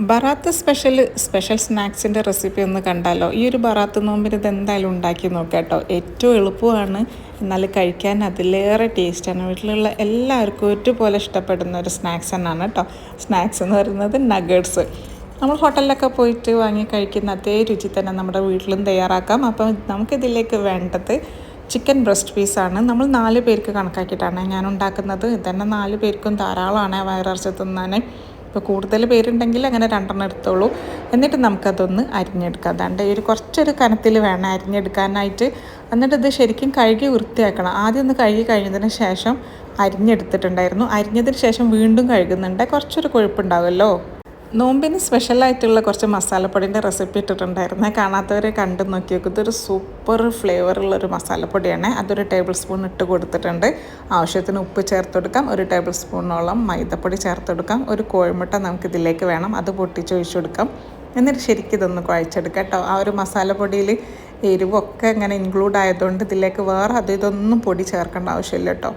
Barat special special സ്നാക്സിന്റെ recipe ഒന്ന് കണ്ടാലോ? ഈ ഒരു ബറാത്ത് നോമ്പിന് ഇത് എന്തായാലും ഉണ്ടാക്കി നോക്കാം കേട്ടോ. ഏറ്റവും എളുപ്പമാണ്. എന്നാൽ കഴിക്കാൻ അതിലേറെ ടേസ്റ്റാണ് വീട്ടിലുള്ള എല്ലാവർക്കും ഒരുപോലെ ഇഷ്ടപ്പെടുന്ന ഒരു സ്നാക്സ് തന്നെയാണ് കേട്ടോ. സ്നാക്സ് എന്ന് പറയുന്നത് നഗറ്റ്സ് നമ്മൾ ഹോട്ടലിലൊക്കെ പോയിട്ട് വാങ്ങി കഴിക്കുന്ന അതേ രുചി തന്നെ നമ്മുടെ വീട്ടിലും തയ്യാറാക്കാം. അപ്പം നമുക്കിതിലേക്ക് വേണ്ടത് ചിക്കൻ ബ്രസ്റ്റ് പീസാണ് നമ്മൾ നാല് പേർക്ക് കണക്കാക്കിയിട്ടാണ് ഞാൻ ഉണ്ടാക്കുന്നത്. ഇതന്നെ നാല് പേർക്കും ധാരാളമാണ് വയറിറച്ചി തിന്നാൻ. ഇപ്പോൾ കൂടുതൽ പേരുണ്ടെങ്കിൽ അങ്ങനെ രണ്ടെണ്ണം എടുത്തോളൂ. എന്നിട്ട് നമുക്കതൊന്ന് അരിഞ്ഞെടുക്കാം. അതാണ്ട് ഒരു കുറച്ചൊരു കനത്തിൽ വേണം അരിഞ്ഞെടുക്കാനായിട്ട്. എന്നിട്ട് ഇത് ശരിക്കും കഴുകി വൃത്തിയാക്കണം. ആദ്യം ഒന്ന് കഴുകി കഴിഞ്ഞതിന് ശേഷം അരിഞ്ഞെടുത്തിട്ടുണ്ടായിരുന്നു. അരിഞ്ഞതിന് ശേഷം വീണ്ടും കഴുകുന്നുണ്ട്. കുറച്ചൊരു കൊഴുപ്പുണ്ടാവുമല്ലോ? നോമ്പിന് സ്പെഷ്യലായിട്ടുള്ള കുറച്ച് മസാലപ്പൊടിന്റെ റെസിപ്പി ഇട്ടിട്ടുണ്ടായിരുന്നേ. കാണാത്തവരെ കണ്ടു നോക്കി നോക്കും ഇതൊരു സൂപ്പർ ഫ്ലേവറുള്ളൊരു മസാലപ്പൊടിയാണ്. അതൊരു ടേബിൾ സ്പൂൺ ഇട്ട് കൊടുത്തിട്ടുണ്ട്. ആവശ്യത്തിന് ഉപ്പ് ചേർത്ത് കൊടുക്കാം. ഒരു ടേബിൾ സ്പൂണോളം മൈദപ്പൊടി ചേർത്ത് കൊടുക്കാം. ഒരു കോഴിമുട്ട നമുക്ക് ഇതിലേക്ക് വേണം. അത് പൊട്ടിച്ചൊഴിച്ചു കൊടുക്കാം. എന്നിട്ട് ശരിക്കും ഇതൊന്ന് കുഴച്ചെടുക്കാം കേട്ടോ. ആ ഒരു മസാലപ്പൊടിയിൽ എരിവൊക്കെ ഇങ്ങനെ ഇൻക്ലൂഡ് ആയതുകൊണ്ട് ഇതിലേക്ക് വേറെ അത് ഇതൊന്നും പൊടി ചേർക്കേണ്ട ആവശ്യമില്ല കേട്ടോ.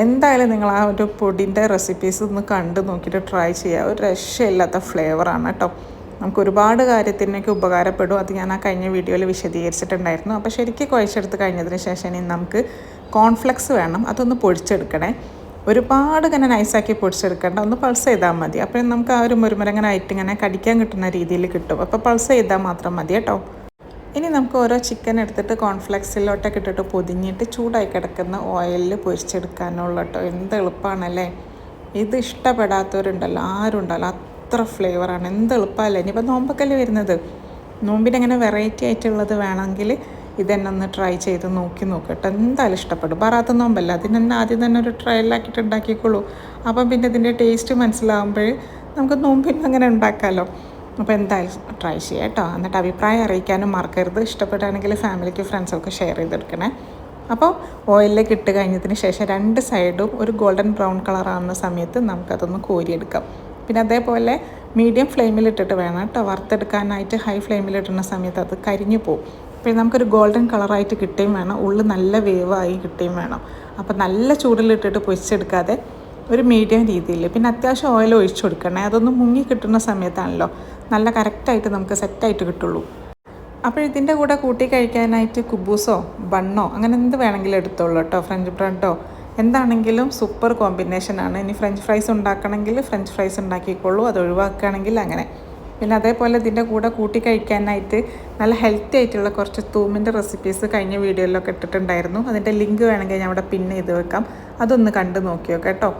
എന്തായാലും നിങ്ങൾ ആ ഒരു പൊടിന്റെ റെസിപ്പീസ് ഒന്ന് കണ്ട് നോക്കിയിട്ട് ട്രൈ ചെയ്യുക. ഒരു രക്ഷയില്ലാത്ത ഫ്ലേവറാണ് കേട്ടോ. നമുക്ക് ഒരുപാട് കാര്യത്തിനൊക്കെ ഉപകാരപ്പെടും. അത് ഞാൻ ആ കഴിഞ്ഞ വീഡിയോയിൽ വിശദീകരിച്ചിട്ടുണ്ടായിരുന്നു. അപ്പോൾ ശരിക്കും കുഴച്ചെടുത്ത് കഴിഞ്ഞതിന് ശേഷം ഇനി നമുക്ക് കോൺഫ്ലെക്സ് വേണം. അതൊന്ന് പൊടിച്ചെടുക്കണേ. ഒരുപാട് ഇങ്ങനെ നൈസാക്കി പൊടിച്ചെടുക്കേണ്ട. ഒന്ന് പൾസ് ചെയ്താൽ മതി. അപ്പോൾ നമുക്ക് ആ ഒരു മുരുമുരങ്ങനായിട്ട് ഇങ്ങനെ കടിക്കാൻ കിട്ടുന്ന രീതിയിൽ കിട്ടും. അപ്പോൾ പൾസ് ചെയ്താൽ മാത്രം മതി കേട്ടോ. ഇനി നമുക്ക് ഓരോ ചിക്കൻ എടുത്തിട്ട് കോൺഫ്ലെക്സിലോട്ടൊക്കെ ഇട്ടിട്ട് പൊതിഞ്ഞിട്ട് ചൂടായി കിടക്കുന്ന ഓയിലിൽ പൊരിച്ചെടുക്കാനുള്ള കേട്ടോ എന്ത് എളുപ്പമാണല്ലേ ഇത് ഇഷ്ടപ്പെടാത്തവരുണ്ടല്ലോ. ആരും ഉണ്ടല്ലോ അത്ര ഫ്ലേവറാണ് എന്ത് എളുപ്പമല്ലേ? ഇനിയിപ്പോൾ നോമ്പൊക്കെയല്ലേ വരുന്നത്. നോമ്പിന് അങ്ങനെ വെറൈറ്റി ആയിട്ടുള്ളത് വേണമെങ്കിൽ ഇതെന്നെ ഒന്ന് ട്രൈ ചെയ്ത് നോക്കി നോക്കട്ടെ. എന്തായാലും ഇഷ്ടപ്പെടും. പറാത്ത നോമ്പല്ല? അതിന് തന്നെ ആദ്യം തന്നെ ഒരു ട്രയലാക്കിയിട്ട് ഉണ്ടാക്കിക്കോളൂ അപ്പം പിന്നെ ഇതിന്റെ ടേസ്റ്റ് മനസ്സിലാകുമ്പോൾ നമുക്ക് നോമ്പിന് അങ്ങനെ ഉണ്ടാക്കാമല്ലോ അപ്പോൾ എന്തായാലും ട്രൈ ചെയ്യാം കേട്ടോ. എന്നിട്ട് അഭിപ്രായം അറിയിക്കാനും മറക്കരുത്. ഇഷ്ടപ്പെടുകയാണെങ്കിൽ ഫാമിലിക്ക് ഫ്രണ്ട്സൊക്കെ ഷെയർ ചെയ്തെടുക്കണേ. അപ്പോൾ ഓയിലിലേക്ക് ഇട്ട് കഴിഞ്ഞതിന് ശേഷം രണ്ട് സൈഡും ഒരു ഗോൾഡൻ ബ്രൗൺ കളർ ആവുന്ന സമയത്ത് നമുക്കതൊന്ന് കോരിയെടുക്കാം. പിന്നെ അതേപോലെ മീഡിയം ഫ്ലെയിമിലിട്ടിട്ട് വേണം കേട്ടോ. വറുത്തെടുക്കാനായിട്ട് ഹൈ ഫ്ലെയിമിലിട്ടുന്ന സമയത്ത് അത് കരിഞ്ഞു പോകും പിന്നെ നമുക്കൊരു ഗോൾഡൻ കളറായിട്ട് കിട്ടുകയും വേണം. ഉള്ളിൽ നല്ല വേവായി കിട്ടുകയും വേണം. അപ്പോൾ നല്ല ചൂടിലിട്ടിട്ട് പൊരിച്ചെടുക്കാതെ ഒരു മീഡിയം രീതിയിൽ. പിന്നെ അത്യാവശ്യം ഓയിൽ ഒഴിച്ചു കൊടുക്കണേ. അതൊന്ന് മുങ്ങി കിട്ടുന്ന സമയത്താണല്ലോ. നല്ല കറക്റ്റായിട്ട് നമുക്ക് സെറ്റായിട്ട് കിട്ടുള്ളൂ. അപ്പോൾ ഇതിന്റെ കൂടെ കൂട്ടി കഴിക്കാനായിട്ട് കുബൂസോ ബണ്ണോ അങ്ങനെ എന്ത് വേണമെങ്കിലും എടുത്തോളൂ കേട്ടോ. ഫ്രഞ്ച് ബ്രെഡോ എന്താണെങ്കിലും സൂപ്പർ കോമ്പിനേഷനാണ് ഇനി ഫ്രഞ്ച് ഫ്രൈസ് ഉണ്ടാക്കണമെങ്കിൽ ഫ്രഞ്ച് ഫ്രൈസ് ഉണ്ടാക്കിക്കോളൂ. അത് ഒഴിവാക്കുകയാണെങ്കിൽ അങ്ങനെ. പിന്നെ അതേപോലെ ഇതിന്റെ കൂടെ കൂട്ടി കഴിക്കാനായിട്ട് നല്ല ഹെൽത്തി ആയിട്ടുള്ള കുറച്ച് തൂമിന്റെ റെസിപ്പീസ് കഴിഞ്ഞ വീഡിയോയിലൊക്കെ ഇട്ടിട്ടുണ്ടായിരുന്നു. അതിന്റെ ലിങ്ക് വേണമെങ്കിൽ ഞാൻ അവിടെ പിന്നെ ചെയ്ത് വെക്കാം. അതൊന്ന് കണ്ട് നോക്കിയോ കേട്ടോ.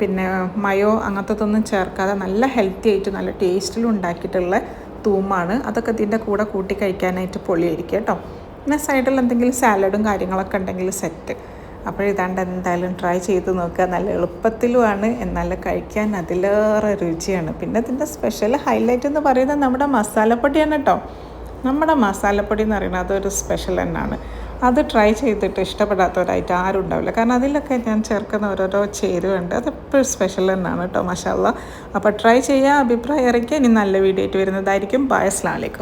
പിന്നെ മയോ അങ്ങനത്തതൊന്നും ചേർക്കാതെ നല്ല ഹെൽത്തി ആയിട്ട് നല്ല ടേസ്റ്റിലും ഉണ്ടാക്കിയിട്ടുള്ള തൂമാണ്. അതൊക്കെ ഇതിന്റെ കൂടെ കൂട്ടി കഴിക്കാനായിട്ട് പൊളിയായിരിക്കും കേട്ടോ. പിന്നെ സൈഡിൽ എന്തെങ്കിലും സാലഡും കാര്യങ്ങളൊക്കെ ഉണ്ടെങ്കിൽ സെറ്റ് അപ്പോൾ ഇതാണ്ട് എന്തായാലും ട്രൈ ചെയ്ത് നോക്കുക. നല്ല എളുപ്പത്തിലുമാണ്. എന്നാൽ കഴിക്കാൻ അതിലേറെ രുചിയാണ്. പിന്നെ ഇതിന്റെ സ്പെഷ്യൽ ഹൈലൈറ്റ് എന്ന് പറയുന്നത് നമ്മുടെ മസാലപ്പൊടിയാണ് കേട്ടോ നമ്മുടെ മസാലപ്പൊടി എന്ന് പറയുന്നത് അതൊരു സ്പെഷ്യൽ തന്നെയാണ് അത് ട്രൈ ചെയ്തിട്ട് ഇഷ്ടപ്പെടാത്തവരായിട്ട് ആരും ഉണ്ടാവില്ല. കാരണം അതിലൊക്കെ ഞാൻ ചേർക്കുന്ന ഓരോരോ ചേരുവുണ്ട് അതെപ്പോഴും സ്പെഷ്യൽ തന്നെയാണ് കേട്ടോ മഷാല്ല അപ്പോൾ ട്രൈ ചെയ്യുക അഭിപ്രായം ഇറക്കി ഇനി നല്ല വീഡിയോ ആയിട്ട് വരുന്നതായിരിക്കും. ബായസ്ലാലേക്കും